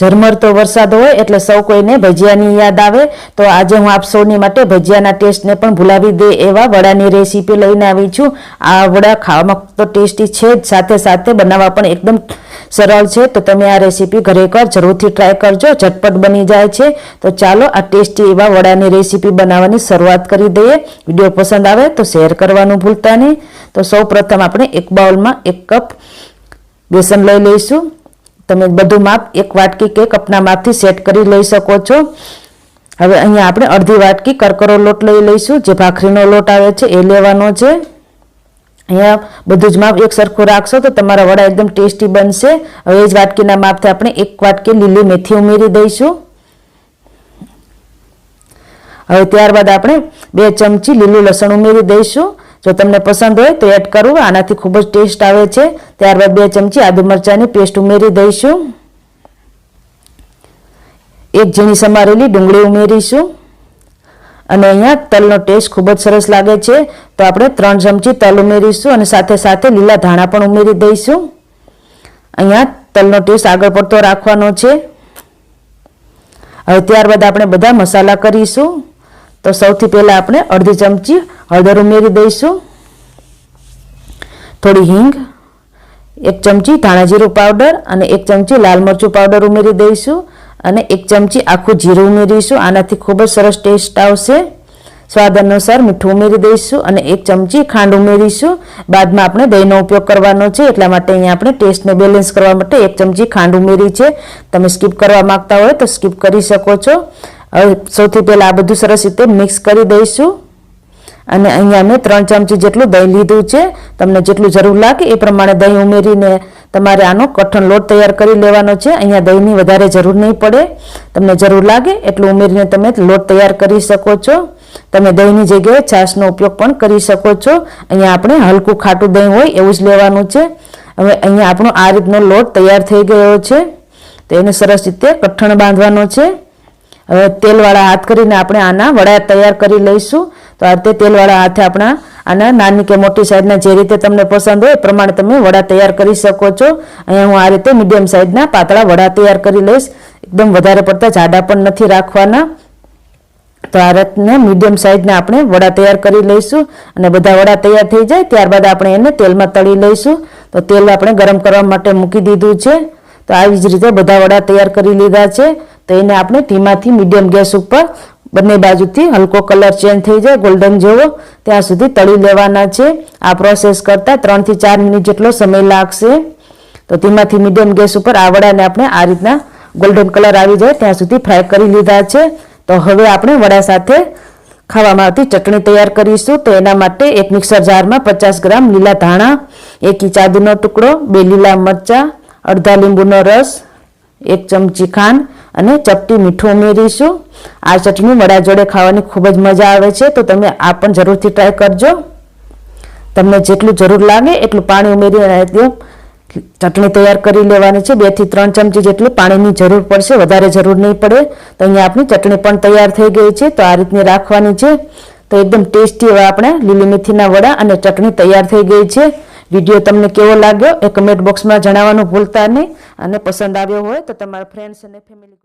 ઝરમરતો વરસાદ હોય એટલે સૌ કોઈને ભજીયાની યાદ આવે. તો આજે હું આપ સૌની માટે ભજીયાના ટેસ્ટને પણ ભૂલાવી દે એવા વડાની રેસીપી લઈને આવી છું. આ વડા ખાવામાં તો ટેસ્ટી છે જ. સાથે સાથે બનાવવા પણ એકદમ સરળ છે. તો તમે આ રેસીપી ઘરે કર જરૂરથી ટ્રાય કરજો. ઝટપટ બની જાય છે. તો ચાલો આ ટેસ્ટી એવા વડાની રેસીપી બનાવવાની શરૂઆત કરી દઈએ. વીડિયો પસંદ આવે તો શેર કરવાનું ભૂલતા નહીં. તો સૌ પ્રથમ આપણે એક બાઉલમાં એક કપ બેસન લઈ લઈશું. તમે બધું માપ એક વાટકી કે કપના માપથી સેટ કરી લઈ શકો છો. હવે અહીંયા આપણે અડધી વાટકી કરકરો લોટ લઈ લઈશું. જે ભાખરીનો લોટ આવે છે એ લેવાનો છે. અહીંયા બધું જ માપ એક સરખું રાખશો તો તમારા વડા એકદમ ટેસ્ટી બનશે. હવે એ જ વાટકીના માપથી આપણે એક વાટકી લીલી મેથી ઉમેરી દઈશું. હવે ત્યારબાદ આપણે બે ચમચી લીલું લસણ ઉમેરી દઈશું. જો તમને પસંદ હોય તો એડ કરવું આનાથી ખૂબ જ ટેસ્ટ આવે છે. ત્યારબાદ બે ચમચી આદુ મરચાંની પેસ્ટ ઉમેરી દઈશું. એક ઝીણી સમારેલી ડુંગળી ઉમેરીશું. અને અહીંયા તલનો ટેસ્ટ ખૂબ જ સરસ લાગે છે. તો આપણે ત્રણ ચમચી તલ ઉમેરીશું અને સાથે સાથે લીલા ધાણા પણ ઉમેરી દઈશું. અહીંયા તલનો ટેસ્ટ આગળ પડતો રાખવાનો છે. હવે ત્યારબાદ આપણે બધા મસાલા કરીશું. તો સૌથી પહેલાં આપણે અડધી ચમચી હળદર ઉમેરી દઈશું. થોડી હિંગ, એક ચમચી ધાણાજીરું પાવડર અને એક ચમચી લાલ મરચું પાવડર ઉમેરી દઈશું અને એક ચમચી આખું જીરું ઉમેરીશું. આનાથી ખૂબ જ સરસ ટેસ્ટ આવશે. સ્વાદ અનુસાર મીઠું ઉમેરી દઈશું અને એક ચમચી ખાંડ ઉમેરીશું. બાદમાં આપણે દહીંનો ઉપયોગ કરવાનો છે, એટલા માટે અહીંયા આપણે ટેસ્ટને બેલેન્સ કરવા માટે એક ચમચી ખાંડ ઉમેરી છે. તમે સ્કીપ કરવા માંગતા હોય તો સ્કીપ કરી શકો છો. હવે સૌથી પહેલાં આ બધું સરસ રીતે મિક્સ કરી દઈશું. અને અહીંયા મેં ત્રણ ચમચી જેટલું દહીં લીધું છે. તમને જેટલું જરૂર લાગે એ પ્રમાણે દહીં ઉમેરીને તમારે આનો કઠણ લોટ તૈયાર કરી લેવાનો છે. અહીંયા દહીંની વધારે જરૂર નહીં પડે. તમને જરૂર લાગે એટલું ઉમેરીને તમે લોટ તૈયાર કરી શકો છો. તમે દહીંની જગ્યાએ છાશનો ઉપયોગ પણ કરી શકો છો. અહીંયા આપણે હલકું ખાટું દહીં હોય એવું જ લેવાનું છે. હવે અહીંયા આપણો આ રીતનો લોટ તૈયાર થઈ ગયો છે. તો એને સરસ રીતે કઠણ બાંધવાનો છે. હવે તેલવાળા હાથ કરીને આપણે આના વડા તૈયાર કરી લઈશું. તો આ રીતે તેલવાળા હાથે આપણા આના નાની કે મોટી સાઈઝના જે રીતે તમને પસંદ હોય એ પ્રમાણે તમે વડા તૈયાર કરી શકો છો. અહીંયા હું આ રીતે મીડિયમ સાઈઝના પાતળા વડા તૈયાર કરી લઈશ. એકદમ વધારે પડતા જાડા પણ નથી રાખવાના. તો આ રીતને મીડિયમ સાઈઝના આપણે વડા તૈયાર કરી લઈશું અને બધા વડા તૈયાર થઈ જાય ત્યારબાદ આપણે એને તેલમાં તળી લઈશું. તો તેલ આપણે ગરમ કરવા માટે મૂકી દીધું છે. તો આવી જ રીતે બધા વડા તૈયાર કરી લીધા છે. તો એને આપણે ધીમાથી મીડિયમ ગેસ ઉપર બંને બાજુથી હલકો કલર ચેન્જ થઈ જાય, ગોલ્ડન જેવો. ત્યાં સુધી તળી લેવાના છે. આ પ્રોસેસ કરતાં ત્રણથી ચાર મિનિટ જેટલો સમય લાગશે. તો ધીમાથી મીડિયમ ગેસ ઉપર આ વડાને આપણે આ રીતના ગોલ્ડન કલર આવી જાય, ત્યાં સુધી ફ્રાય કરી લીધા છે. તો હવે આપણે વડા સાથે ખાવામાં આવતી ચટણી તૈયાર કરીશું. તો એના માટે એક મિક્સર જારમાં પચાસ ગ્રામ લીલા ધાણા, એક ઇંચ ટુકડો, બે લીલા મરચાં અડધા લીંબુનો રસ, એક ચમચી ખાંડ અને ચપટી મીઠું ઉમેરીશું. આ ચટણી વડા જોડે ખાવાની ખૂબ જ મજા આવે છે, તો તમે આ પણ જરૂરથી ટ્રાય કરજો. તમને જેટલું જરૂર લાગે એટલું પાણી ઉમેરી અને ચટણી તૈયાર કરી લેવાની છે. બેથી ત્રણ ચમચી જેટલું પાણીની જરૂર પડશે, વધારે જરૂર નહીં પડે. તો અહીંયા આપણી ચટણી પણ તૈયાર થઈ ગઈ છે, તો આ રીતની રાખવાની છે. તો એકદમ ટેસ્ટી એવા આપણે લીલી મેથીના વડા અને ચટણી તૈયાર થઈ ગઈ છે. વીડિયો તમને કેવો લાગ્યો એ કમેન્ટ બોક્સમાં જણાવવાનું ભૂલતા નહીં. અને પસંદ આવ્યો હોય તો તમારા ફ્રેન્ડ્સ અને ફેમિલી